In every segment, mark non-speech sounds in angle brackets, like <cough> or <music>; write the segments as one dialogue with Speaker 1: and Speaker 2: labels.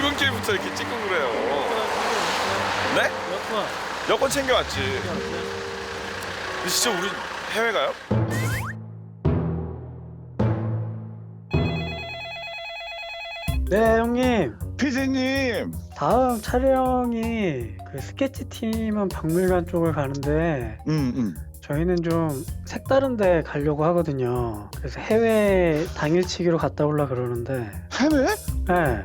Speaker 1: 뭐 출근길부터 이렇게 찍고 그래요. 네?
Speaker 2: 여권
Speaker 1: 여권 챙겨왔지. 근데 진짜 우리 해외 가요?
Speaker 2: 네 형님
Speaker 3: 피디님
Speaker 2: 다음 촬영이 그 스케치 팀은 박물관 쪽을 가는데
Speaker 3: 음, 음.
Speaker 2: 저희는 좀 색다른 데 가려고 하거든요 그래서 해외 당일치기로 갔다 올라 그러는데
Speaker 3: 해외?
Speaker 2: 네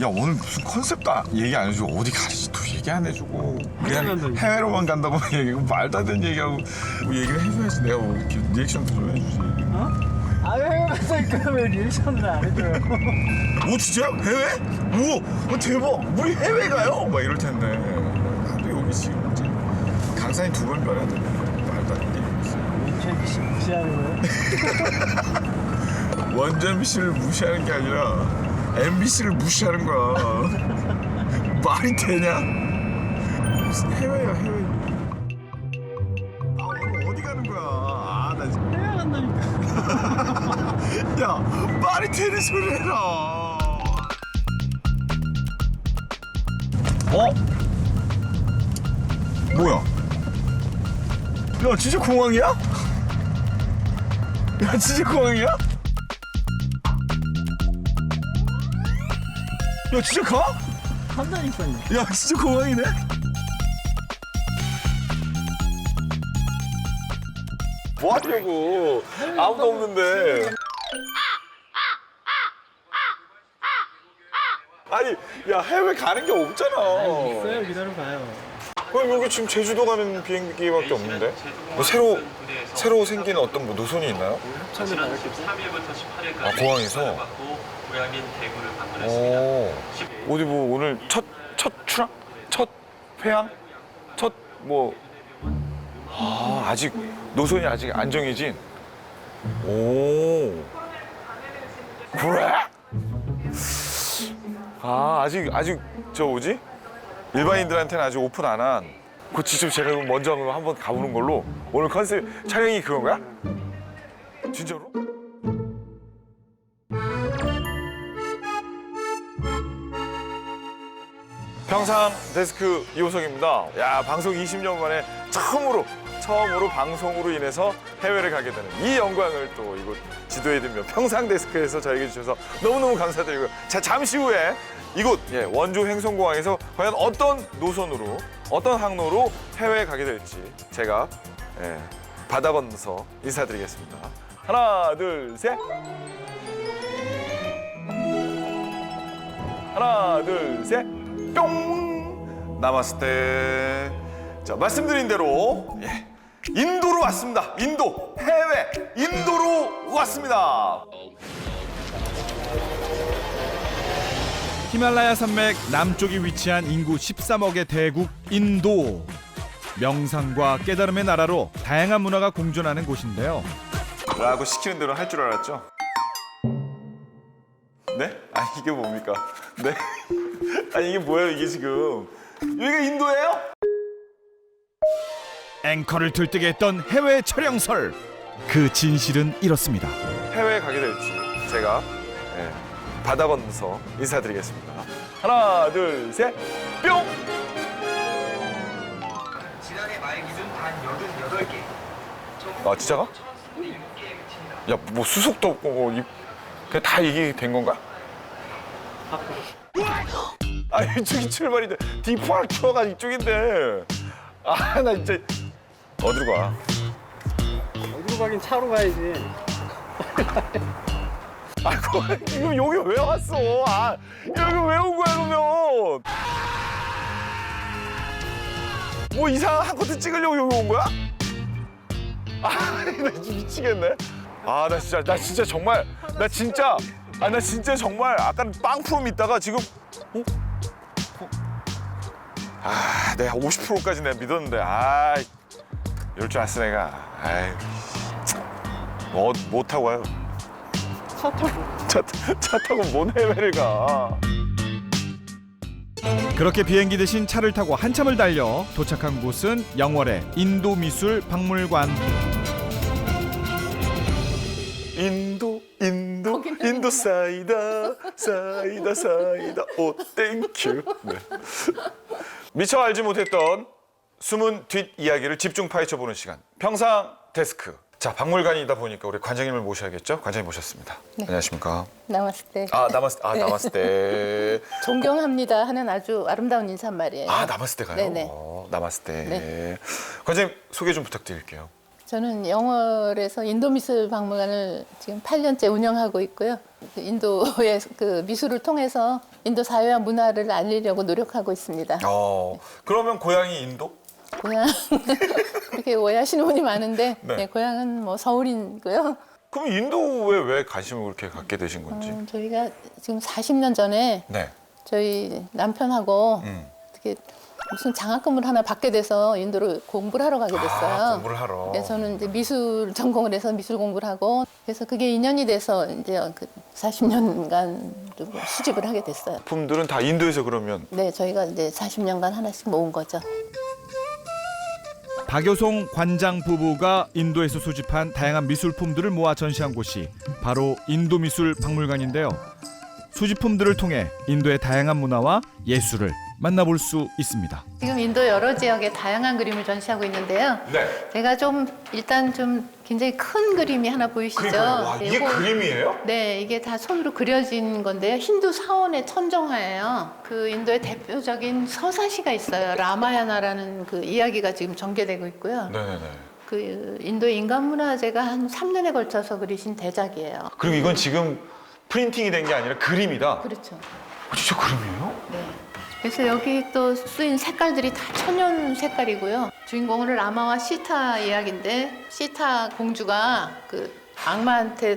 Speaker 3: 야 오늘 무슨 컨셉도 안- 얘기 안 해주고 어디 가는지도 얘기 안 해주고 그냥. 해외로만 간다고 얘기하고 말도 안 되는 얘기하고 뭐 얘기를 해줘야지 내가 뭐 이렇게 리액션도 좀 해주지
Speaker 2: 아 해외 갔으니까 왜 리액션을 안 해줘요
Speaker 3: 오 진짜요? 해외? 오, 오 대박 우리 해외 가요? 막 이럴 텐데 나도 여기 지금 이제 강산이 두 번 변해야 돼 말도 안 되는 얘기 있어
Speaker 2: 최기 씨 무시하는 거예요? <laughs>
Speaker 3: 원전 씨를 무시하는 게 아니라 MBC를 무시하는 거야. <laughs> 말이 되냐? 무슨 해외야 해외. 아 오늘 어디 가는 거야? 아, 나 지금.
Speaker 2: 해외 간다니까 <laughs>
Speaker 3: 야 말이 되는 소리 해라. 어? 뭐야? 야 진짜 공항이야? <laughs> 야 진짜 공항이야? 야 진짜 가?
Speaker 2: 간다니까요
Speaker 3: 야 진짜 공항이네?
Speaker 1: 뭐 하려고? 아무도 없는데. 아니, 야 해외 가는 게 없잖아.
Speaker 2: 있어요 기다려 봐요
Speaker 1: 그럼 여기 지금 제주도 가는 비행기밖에 없는데? 뭐 새로 새로 생긴 어떤 뭐 노선이 있나요?
Speaker 2: 처음에 나갈게
Speaker 4: 3일부터 18일까지
Speaker 1: 아, 공항에서?
Speaker 4: 받고 고향인 대구를 방문했습니다.
Speaker 1: 오. 어디 뭐 오늘 첫 첫 출항? 첫 회항? 첫 뭐? 아 아직 노선이 아직 안 정해진. 오. 그래? 아 아직 아직 저 뭐지? 일반인들한테는 아직 오픈 안 한. 그 직접 제가 먼저 한번 가보는 걸로. 오늘 컨셉 촬영이 거야? 진짜로? 평상 데스크 이호석입니다. 야 방송 20년 만에 처음으로 처음으로 방송으로 인해서 해외를 가게 되는 이 영광을 또 이곳 지도에 두며 평상 데스크에서 저에게 주셔서 너무너무 감사드리고요. 자 잠시 후에 이곳 예, 원주 횡성공항에서 과연 어떤 노선으로 어떤 항로로 해외에 가게 될지 제가 예, 받아 건너서 인사드리겠습니다. 하나 둘 셋. 하나 둘 셋. 뿅 때. 자 말씀드린 대로 예, 인도로 왔습니다. 인도 해외 인도로 왔습니다.
Speaker 5: 히말라야 산맥 남쪽에 위치한 인구 13억의 대국 인도. 명상과 깨달음의 나라로 다양한 문화가 공존하는 곳인데요.
Speaker 1: 라고 시키는 대로 할 줄 알았죠? 네? 아 이게 뭡니까? 네? <laughs> 아니 이게 뭐예요 이게 지금? 여기가 인도예요?
Speaker 5: 앵커를 들뜨게 했던 해외 촬영설. 그 진실은 이렇습니다.
Speaker 1: 해외에 가게 될지 제가 예, 받아 건너서 인사드리겠습니다. 하나 둘 셋. 뿅!
Speaker 6: 지난해 말 기준 단 88개.
Speaker 1: 아 진짜가? 야 뭐 수속도 없고 뭐 이, 그냥 다 이게 된 건가? 아 이쪽이 출발인데 디파르처가 이쪽인데 아 나 진짜 어디로 가?
Speaker 2: 어디로 가긴 차로 가야지
Speaker 1: 지금 여기 왜 왔어? 아 여기 왜 온 거야 그러면? 뭐 이상한 것도 찍으려고 여기 온 거야? <laughs> 아나 미치겠네. 아 나 진짜 나 진짜 정말 나 진짜 아 나 진짜 정말 아까 빵 프롬 있다가 지금 어? 어? 아 내가 50%까지 내가 믿었는데 아 이럴 줄 알았어 내가 아이 뭐, 못 타고 와요.
Speaker 2: 차 타고
Speaker 1: 차, 차 타고 뭔 해외를 가?
Speaker 5: 그렇게 비행기 대신 차를 타고 한참을 달려 도착한 곳은 영월의 인도미술 박물관.
Speaker 1: 인도, 인도. 인도 사이다 사이다 사이다 오 땡큐 네. 미처 알지 못했던 숨은 뒷 이야기를 집중 파헤쳐 보는 시간 평상 데스크 자 박물관이다 보니까 우리 관장님을 모셔야겠죠 관장님 모셨습니다 안녕하십니까
Speaker 7: 나마스테.
Speaker 1: 아 나마스 아
Speaker 7: 네.
Speaker 1: 나마스테 <laughs>
Speaker 7: 존경합니다 하는 아주 아름다운 인사말이에요.
Speaker 1: 아 나마스테 가요
Speaker 7: 네네.
Speaker 1: 어, 나마스테
Speaker 7: 네.
Speaker 1: 관장님 소개 좀 부탁드릴게요
Speaker 7: 저는 영월에서 인도미술 박물관을 지금 8년째 운영하고 있고요. 그 인도의 그 미술을 통해서 인도 사회와 문화를 알리려고 노력하고 있습니다.
Speaker 1: 어 그러면 고향이 인도
Speaker 7: 고향 <laughs> 그렇게 오해하시는 분이 많은데
Speaker 1: 네.
Speaker 7: 네, 고향은 뭐 서울이고요.
Speaker 1: 그럼 인도에 왜 관심을 그렇게 갖게 되신 건지
Speaker 7: 음, 저희가 지금 40년 전에
Speaker 1: 네
Speaker 7: 저희 남편하고
Speaker 1: 음.
Speaker 7: 어떻게 무슨 장학금을 하나 받게 돼서 인도를 공부를 하로 가게 됐어요.
Speaker 1: 아, 공부를 하러
Speaker 7: 그래서 저는 이제 미술 전공을 해서 미술 공부를 하고 그래서 그게 인연이 돼서 이제 그 40년간 수집을 하게 됐어요.
Speaker 1: 품들은 다 인도에서 그러면
Speaker 7: 네, 저희가 이제 40년간 하나씩 모은 거죠.
Speaker 5: 박효송 관장 부부가 인도에서 수집한 다양한 미술품들을 모아 전시한 곳이 바로 인도미술 박물관인데요. 수집품들을 통해 인도의 다양한 문화와 예술을 만나볼 수 있습니다.
Speaker 7: 지금 인도 여러 지역의 다양한 그림을 전시하고 있는데요.
Speaker 1: 네
Speaker 7: 제가 좀 일단 좀 굉장히 큰 그림이 하나 보이시죠?
Speaker 1: 그러니까요 와, 이게
Speaker 7: 요거-
Speaker 1: 그림이에요?
Speaker 7: 네, 이게 다 손으로 그려진 건데요. 힌두 사원의 천정화예요. 그 인도의 대표적인 서사시가 있어요. 라마야나라는 그 이야기가 지금 전개되고 있고요.
Speaker 1: 네네네
Speaker 7: 그 인도의 인간 문화재가 한 3년에 걸쳐서 그리신 대작이에요.
Speaker 1: 그리고 이건 지금 프린팅이 된 게 아니라 그림이다
Speaker 7: 그렇죠.
Speaker 1: 어, 진짜 그림이에요?
Speaker 7: 네. 그래서 여기 또 쓰인 색깔들이 다 천연 색깔이고요. 주인공은 라마와 시타 이야기인데 시타 공주가 그 악마한테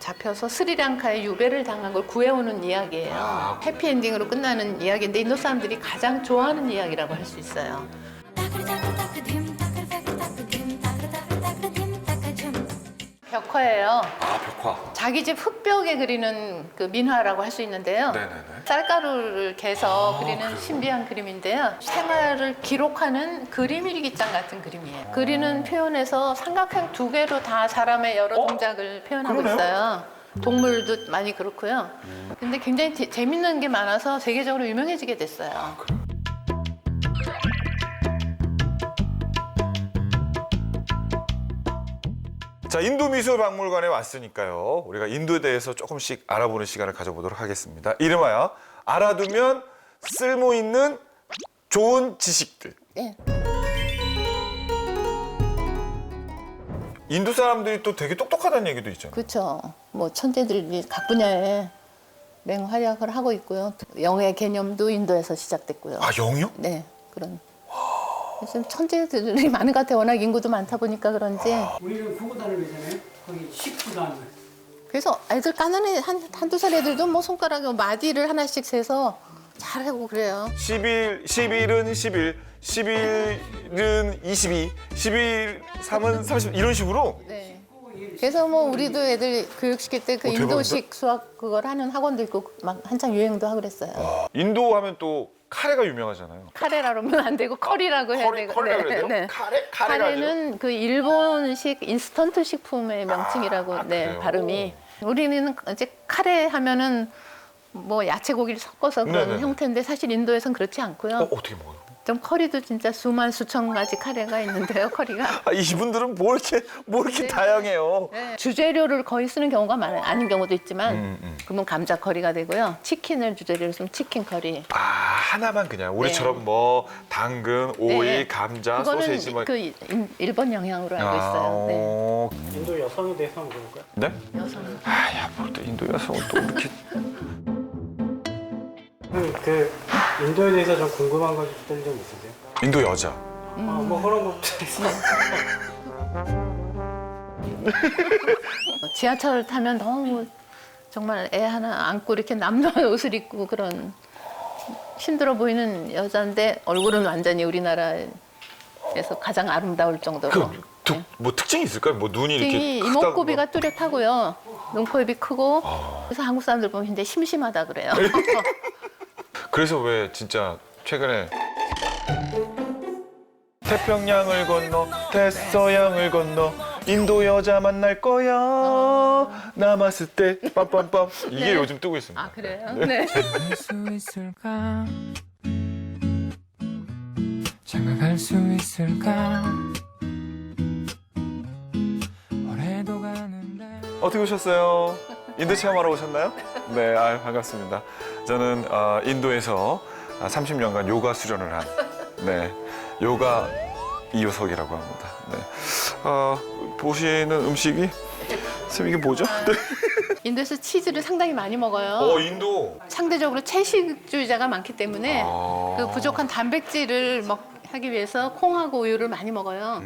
Speaker 7: 잡혀서 스리랑카에 유배를 당한 걸 구해오는 이야기예요.
Speaker 1: 아.
Speaker 7: 해피엔딩으로 끝나는 이야기인데 인도 사람들이 가장 좋아하는 이야기라고 할 수 있어요. 벽화예요.
Speaker 1: 아 벽화
Speaker 7: 자기 집 흙벽에 그리는 그 민화라고 할 수 있는데요.
Speaker 1: 네네네
Speaker 7: 쌀가루를 개서
Speaker 1: 아,
Speaker 7: 그리는 신비한 그림인데요. 생활을 기록하는 그림 일기장 같은 그림이에요. 그리는 표현에서 삼각형 두 개로 다 사람의 여러
Speaker 1: 어?
Speaker 7: 동작을 표현하고
Speaker 1: 그러네요.
Speaker 7: 있어요. 동물도 많이 그렇고요. 근데 굉장히 재- 재밌는 게 많아서 세계적으로 유명해지게 됐어요.
Speaker 1: 아, 자 인도 미술 박물관에 왔으니까요 우리가 인도에 대해서 조금씩 알아보는 시간을 가져보도록 하겠습니다 이름하여 알아두면 쓸모 있는 좋은 지식들
Speaker 7: 네.
Speaker 1: 인도 사람들이 또 되게 똑똑하다는 얘기도 있잖아요
Speaker 7: 그렇죠. 뭐 천재들이 각 분야에 맹활약을 하고 있고요. 영의 개념도 인도에서 시작됐고요.
Speaker 1: 아 영이요?
Speaker 7: 네, 그런. 요즘 천재들이 많은 것 같아요. 워낙 인구도 많다 보니까 그런지.
Speaker 2: 우리는 구구단을 하잖아요. 거기 19단.
Speaker 7: 그래서 애들 까는 애, 한, 한두 살 애들도 뭐 손가락에 마디를 하나씩 세서 잘하고 그래요.
Speaker 1: 11, 11은 11, 11은 22, 11, 3은 30 이런 식으로
Speaker 7: 네. 그래서 뭐 우리도 애들 교육시킬 때그
Speaker 1: 어?
Speaker 7: 인도식 수학 그걸 하는 학원도 있고 막 한창 유행도 하고 그랬어요.
Speaker 1: 인도 하면 또 카레가 유명하잖아요.
Speaker 7: 카레라면 안 되고 커리라고 해야
Speaker 1: 커리,
Speaker 7: 되고.
Speaker 1: 커리라고 그래야 돼요?
Speaker 7: 네.
Speaker 1: 카레? 카레가?
Speaker 7: 카레는 그 일본식 인스턴트 식품의 명칭이라고
Speaker 1: 아,
Speaker 7: 네,
Speaker 1: 그래요?
Speaker 7: 발음이. 우리는 이제 카레 하면은 뭐 야채 고기를 섞어서 그런
Speaker 1: 네네네.
Speaker 7: 형태인데 사실 인도에선 그렇지 않고요.
Speaker 1: 어, 어떻게 먹어요?
Speaker 7: 좀 커리도 진짜 수만 수천 가지 카레가 있는데요. 커리가 <laughs>
Speaker 1: 아, 이분들은 뭐 이렇게 뭐 이렇게
Speaker 7: 네.
Speaker 1: 다양해요.
Speaker 7: 네. 주재료를 거의 쓰는 경우가 많아요. 아닌 경우도 있지만
Speaker 1: 음, 음.
Speaker 7: 그러면 감자 커리가 되고요. 치킨을 주재료로 쓰면 치킨 커리.
Speaker 1: 아 하나만 그냥 우리처럼 뭐 당근, 오이,
Speaker 7: 네.
Speaker 1: 감자,
Speaker 7: 그거는
Speaker 1: 소세지 뭐.
Speaker 7: 그 인- 일본 영향으로 알고
Speaker 1: 아,
Speaker 7: 있어요. 네.
Speaker 1: 어.
Speaker 2: 인도 여성에 대해서 한번 볼까요?
Speaker 1: 네?
Speaker 7: 여성.
Speaker 1: 아야 뭘 또 인도 여성은 또 이렇게
Speaker 2: 그, 그 인도에 대해서 좀 궁금한 것들 좀 있으세요?
Speaker 1: 인도 여자.
Speaker 2: 아, 뭐 그런 것도 있어요.
Speaker 7: 지하철 타면 너무 정말 애 하나 안고 이렇게 남는 옷을 입고 그런 힘들어 보이는 여자인데 얼굴은 완전히 우리나라에서 가장 아름다울 정도로.
Speaker 1: 그, 특, 뭐 특징이 있을까요? 뭐 눈이 이렇게 크다고
Speaker 7: 이목구비가 뚜렷하고요. 눈코입이 크고
Speaker 1: 아.
Speaker 7: 그래서 한국 사람들 보면 굉장히 심심하다 그래요. <laughs>
Speaker 1: 그래서 왜 진짜 최근에 태평양을 건너 태서양을 건너 인도 여자 만날 거야 남았을 때 빰빰빰 이게
Speaker 7: 네.
Speaker 1: 요즘 뜨고 있습니다.
Speaker 7: 아 그래요? 네.
Speaker 8: 수 있을까? 장가갈 수 있을까? 올해도 가는데
Speaker 1: 어떻게 오셨어요? 인도 체험하러 오셨나요? 네, 아, 반갑습니다. 저는 어, 인도에서 30년간 요가 수련을 한 네, 요가 이효석이라고 합니다. 네. 어, 보시는 음식이 쌤 이게 뭐죠? 네.
Speaker 7: 인도에서 치즈를 상당히 많이 먹어요.
Speaker 1: 어, 인도.
Speaker 7: 상대적으로 채식주의자가 많기 때문에
Speaker 1: 아.
Speaker 7: 그 부족한 단백질을 먹 하기 위해서 콩하고 우유를 많이 먹어요.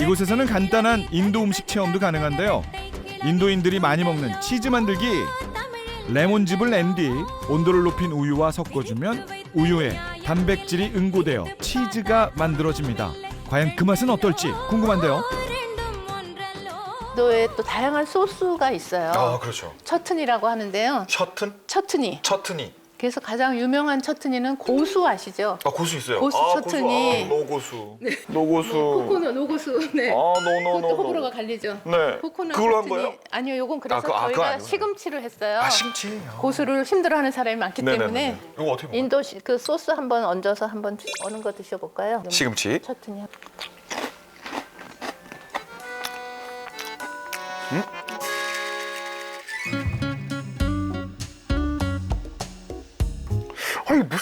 Speaker 5: 이곳에서는 간단한 인도 음식 체험도 가능한데요. 인도인들이 많이 먹는 치즈 만들기. 레몬즙을 낸 뒤 온도를 높인 우유와 섞어주면 우유에 단백질이 응고되어 치즈가 만들어집니다. 과연 그 맛은 어떨지 궁금한데요.
Speaker 7: 또 다양한 소스가 있어요.
Speaker 1: 아, 그렇죠.
Speaker 7: 처튼이라고 하는데요.
Speaker 1: 셔튼?
Speaker 7: 처튼이.
Speaker 1: 처트니.
Speaker 7: 그래서 가장 유명한 처튼이는 고수 아시죠?
Speaker 1: 아, 고수 있어요.
Speaker 7: 고수
Speaker 1: 아,
Speaker 7: 처트니.
Speaker 1: 고수. 아, 노고수. 노고수.
Speaker 7: 코코넛 노고수. 네.
Speaker 1: 아, 노노노.
Speaker 7: 그것도 호불호가 갈리죠.
Speaker 1: 네.
Speaker 7: 코코넛
Speaker 1: 그걸로 한 거예요?
Speaker 7: 아니요, 요건 그래서
Speaker 1: 아, 그거- 아, 그거
Speaker 7: 저희가
Speaker 1: 아니구나.
Speaker 7: 시금치를 했어요.
Speaker 1: 아, 심치.
Speaker 7: 고수를 힘들어하는 사람이 많기 때문에
Speaker 1: 이거 어떻게 먹어요?
Speaker 7: 인도 시- 그 소스 한번 얹어서 한번 드- 어느 거 드셔볼까요?
Speaker 1: 시금치. 아니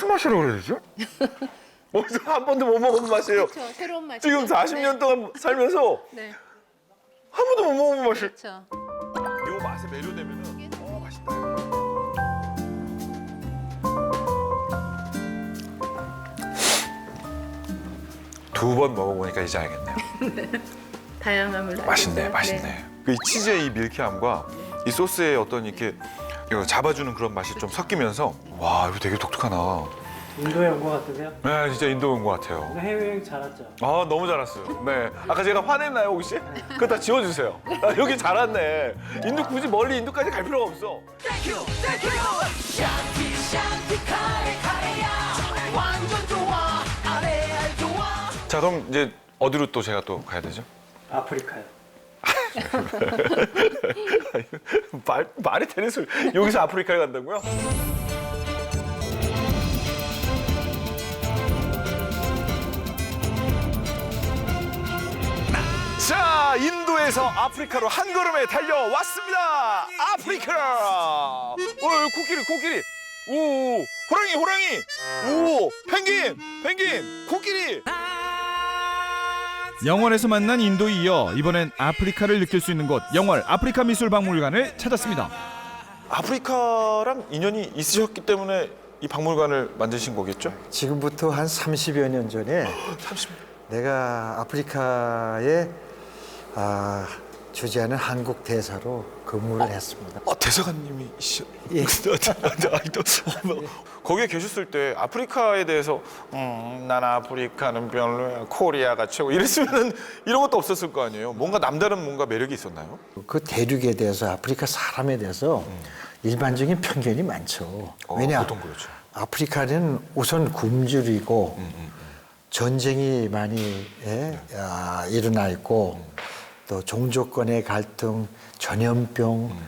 Speaker 1: 무슨 맛이라고 그래야 되죠? <laughs> 어디서 한 번도 못 먹어본 맛이에요.
Speaker 7: 그렇죠. 새로운 맛이.
Speaker 1: 지금 40년 동안 살면서 <laughs>
Speaker 7: 네.
Speaker 1: 한 번도 못 먹어본 맛이.
Speaker 7: 그렇죠.
Speaker 1: 요 맛에 매료되면은 어 맛있다. 두 번 먹어보니까 이제 알겠네요. <laughs>
Speaker 7: 다양함을.
Speaker 1: 맛있네,
Speaker 7: 알겠어요.
Speaker 1: 맛있네. 그 치즈의 이 밀키함과 이 소스의 어떤 이렇게 이거 잡아주는 그런 맛이 좀 섞이면서 와 이거 되게 독특하나.
Speaker 2: 인도에 온 것 같으세요?
Speaker 1: 네, 진짜 인도 온 것 같아요.
Speaker 2: 해외여행 잘 왔죠?
Speaker 1: 아 너무 잘 왔어요. 네. 아까 제가 화냈나요 혹시? 그거 다 지워주세요. 아, 여기 잘 왔네. 인도 굳이 멀리 인도까지 갈 필요가 없어. 자 그럼 이제 어디로 또 제가 또 가야 되죠?
Speaker 2: 아프리카요. <laughs>
Speaker 1: 말, 말이 되는 소리. 여기서 아프리카에 간다고요? 자, 인도에서 아프리카로 한 걸음에 달려왔습니다. 아프리카. 어, 코끼리, 코끼리. 오, 호랑이, 호랑이. 오, 펭귄, 펭귄, 코끼리.
Speaker 5: 영월에서 만난 인도에 이어 이번엔 아프리카를 느낄 수 있는 곳 영월 아프리카 미술 박물관을 찾았습니다.
Speaker 1: 아프리카랑 인연이 있으셨기 때문에 이 박물관을 만드신 거겠죠?
Speaker 9: 지금부터 한 30여 년 전에 <gasps>
Speaker 1: 30.
Speaker 9: 내가 아프리카에 아, 주재하는 한국 대사로 근무를 했습니다.
Speaker 1: 아 대사관님이시죠?
Speaker 9: 예. <laughs>
Speaker 1: 거기에 계셨을 때 아프리카에 대해서 음, 난 아프리카는 별로야 코리아가 최고 이랬으면 이런 것도 없었을 거 아니에요 뭔가 남다른 뭔가 매력이 있었나요?
Speaker 9: 그 대륙에 대해서 아프리카 사람에 대해서 일반적인 편견이 많죠.
Speaker 1: 어,
Speaker 9: 왜냐?
Speaker 1: 보통 그렇죠.
Speaker 9: 아프리카는 우선 굶주리고
Speaker 1: 음,
Speaker 9: 전쟁이 많이 예, 아, 일어나 있고 또 종족 간의 갈등, 전염병
Speaker 1: 음,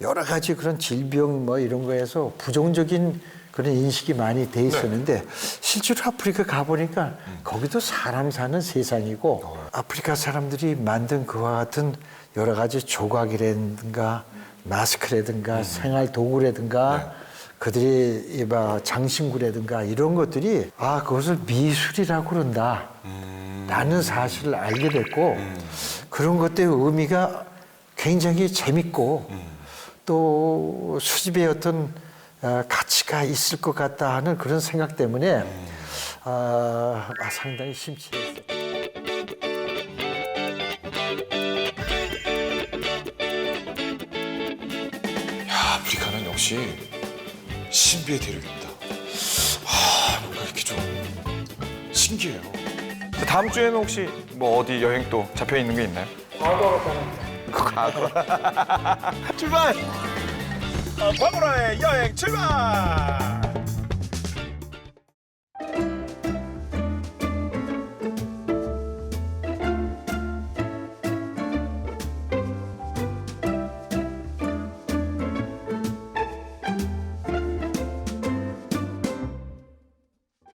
Speaker 9: 여러 가지 그런 질병 뭐 이런 거에서 부정적인 그런 인식이 많이 돼 있었는데 실제로 아프리카 가보니까 거기도 사람 사는 세상이고 아프리카 사람들이 만든 그와 같은 여러 가지 조각이라든가 마스크라든가 생활 도구라든가 그들의 이봐 장신구라든가 이런 것들이 아 그것을 미술이라고 그런다. 라는 사실을 알게 됐고 그런 것들의 의미가 굉장히 재밌고 또 수집의 어떤 어, 가치가 있을 것 같다 하는 그런 생각 때문에 아, 아, 상당히 심취했어요.
Speaker 1: 야 아프리카는 역시 신비의 대륙입니다 아 뭔가 이렇게 좀 신기해요 다음 주에는 혹시 뭐 어디 여행 또 잡혀 있는 게 있나요? 과거 <laughs> 출발! 어, 과거로의 여행 출발!